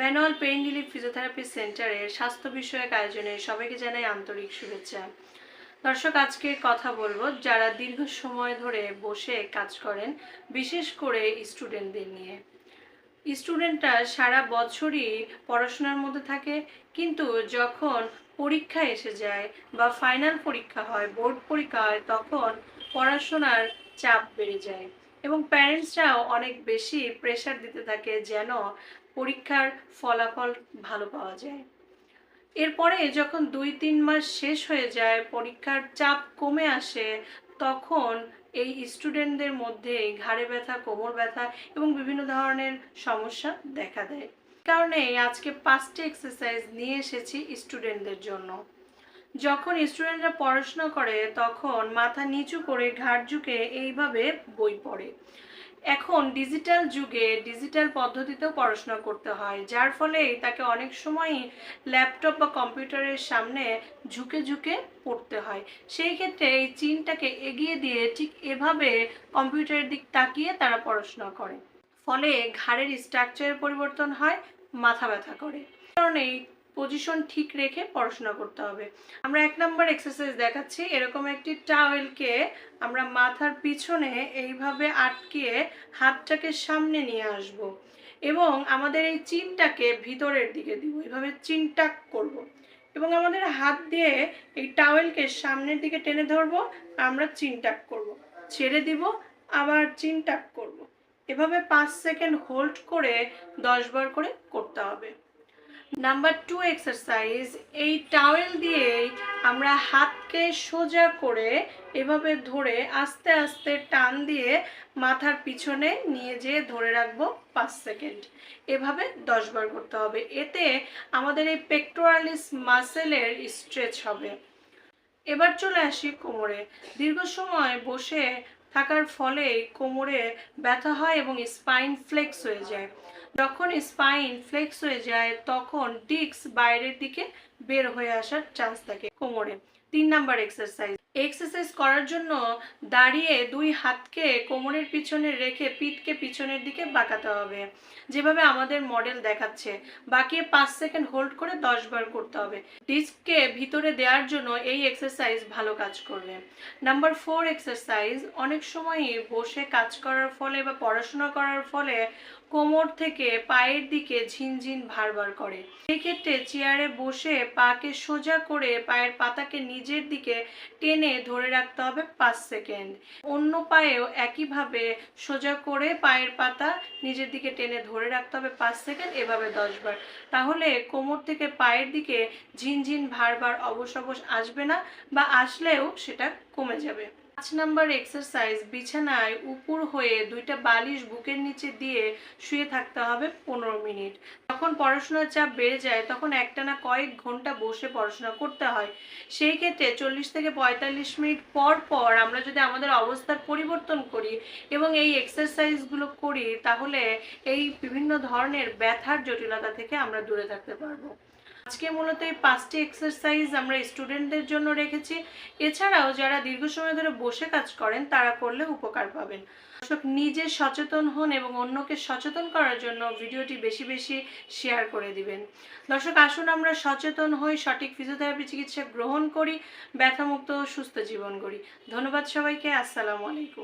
Manual pain relief physiotherapy সেন্টারের স্বাস্থ্য বিষয়ক আয়োজনে সবাইকে জানাই আন্তরিক শুভেচ্ছা। দর্শক, আজকে কথা বলব যারা দীর্ঘ সময় ধরে বসে কাজ করেন, বিশেষ করে স্টুডেন্টদের নিয়ে। স্টুডেন্টরা সারা বছরই পড়াশোনার মধ্যে থাকে, কিন্তু যখন পরীক্ষা এসে যায় বা ফাইনাল পরীক্ষা হয়, বোর্ড পরীক্ষা হয়, তখন পড়াশোনার চাপ বেড়ে যায় এবং প্যারেন্টসরাও অনেক বেশি প্রেশার দিতে থাকে যেন পরীক্ষার ফলাফল ভালো পাওয়া যায়। এরপরে যখন দুই তিন মাস শেষ হয়ে যায়, পরীক্ষার চাপ কমে আসে, তখন এই স্টুডেন্টদের মধ্যে ঘাড়ে ব্যথা, কোমর ব্যথা এবং বিভিন্ন ধরনের সমস্যা দেখা দেয়। কারণে আজকে পাঁচটি এক্সারসাইজ নিয়ে এসেছি স্টুডেন্টদের জন্য। যখন স্টুডেন্টরা পড়াশোনা করে, তখন মাথা নিচু করে ঘাড় ঝুঁকে এইভাবে বই পড়ে। এখন ডিজিটাল যুগে ডিজিটাল পদ্ধতিতেও পড়াশোনা করতে হয়, যার ফলে তাকে অনেক সময়ই ল্যাপটপ বা কম্পিউটারের সামনে ঝুঁকে ঝুঁকে পড়তে হয়। সেই ক্ষেত্রে এই চিনটাকে এগিয়ে দিয়ে ঠিক এভাবে কম্পিউটারের দিক তাকিয়ে তারা পড়াশোনা করে। ফলে ঘাড়ের স্ট্রাকচারের পরিবর্তন হয়, মাথা ব্যথা করে। কারণে পজিশন ঠিক রেখে পড়াশোনা করতে হবে। আমরা এক নম্বর এক্সারসাইজ দেখাচ্ছি। এরকম একটি টাওয়েলকে আমরা মাথার পিছনে এইভাবে আটকিয়ে হাতটাকে সামনে নিয়ে আসব এবং আমাদের এই চিনটাকে ভিতরের দিকে দিব। এইভাবে চিনটাক করব এবং আমাদের হাত দিয়ে এই টাওয়েলকে সামনের দিকে টেনে ধরবো। আমরা চিনটাক করব। ছেড়ে দিব, আবার চিনটাক করব। এভাবে পাঁচ সেকেন্ড হোল্ড করে দশ বার করে করতে হবে। নাম্বার টু এক্সারসাইজ এই টাওয়েল দিয়েই আমরা হাতকে সোজা করে এভাবে ধরে আস্তে আস্তে টান দিয়ে মাথার পিছনে নিয়ে যেয়ে ধরে রাখব পাঁচ সেকেন্ড। এভাবে দশ বার করতে হবে। এতে আমাদের এই পেক্টোরালিস মাসেলের স্ট্রেচ হবে। এবার চলে আসি কোমরে। দীর্ঘ সময় বসে থাকার ফলে কোমরে ব্যথা হয় এবং স্পাইন ফ্লেক্স হয়ে যায়। যখন স্পাইন ফ্লেক্স হয়ে যায়, তখন ডিস্ক বাইরের দিকে বের হয়ে আসার চান্স থাকে কোমরে। তিন নাম্বার এক্সারসাইজ এক্সারসাইজ করার জন্য দাঁড়িয়ে দুই হাতকে কোমরের পিছনে রেখে পিঠকে পিছনের দিকে বাঁকাতে হবে। যেভাবে আমাদের মডেল দেখাচ্ছে বাকি পাঁচ সেকেন্ড হোল্ড করে দশ বার করতে হবে। ডিস্ককে ভিতরে দেওয়ার জন্য এই এক্সারসাইজ ভালো কাজ করবে। নাম্বার ফোর এক্সারসাইজ অনেক সময়ই বসে কাজ করার ফলে বা পড়াশোনা করার ফলে কোমর থেকে পায়ের দিকে ঝিনঝিন ভারবার করে। সেক্ষেত্রে চেয়ারে বসে পাকে সোজা করে পায়ের পাতাকে নিজের দিকে টেনে ধরে রাখতে হবে পাঁচ সেকেন্ড। অন্য পায়েও একইভাবে সোজা করে পায়ের পাতা নিজের দিকে টেনে ধরে রাখতে হবে পাঁচ সেকেন্ড, এভাবে দশবার। তাহলে কোমর থেকে পায়ের দিকে ঝিনঝিন ভারবার অবশ অবশ আসবে না বা আসলেও সেটা কমে যাবে। পাঁচ নাম্বার এক্সারসাইজ বিছানায় উপর হয়ে দুইটা বালিশ বুকের নিচে দিয়ে শুয়ে থাকতে হবে পনেরো মিনিট। যখন পড়াশোনার চাপ বেড়ে যায়, তখন একটানা কয়েক ঘণ্টা বসে পড়াশোনা করতে হয়। সেই ক্ষেত্রে চল্লিশ থেকে পঁয়তাল্লিশ মিনিট পর পর আমরা যদি আমাদের অবস্থার পরিবর্তন করি এবং এই এক্সারসাইজগুলো করি, তাহলে এই বিভিন্ন ধরনের ব্যথার জটিলতা থেকে আমরা দূরে থাকতে পারব। আজকে মূলত এই পাঁচটি এক্সারসাইজ আমরা স্টুডেন্টদের জন্য রেখেছি। এছাড়াও যারা দীর্ঘ সময় ধরে বসে কাজ করেন, তারা করলে উপকার পাবেন। দর্শক, নিজে সচেতন হন এবং অন্যকে সচেতন করার জন্য ভিডিওটি বেশি বেশি শেয়ার করে দিবেন। দর্শক, আসুন আমরা সচেতন হই, সঠিক ফিজিওথেরাপি চিকিৎসা গ্রহণ করি, ব্যথামুক্ত সুস্থ জীবন করি ধন্যবাদ সবাইকে, আসসালামু আলাইকুম।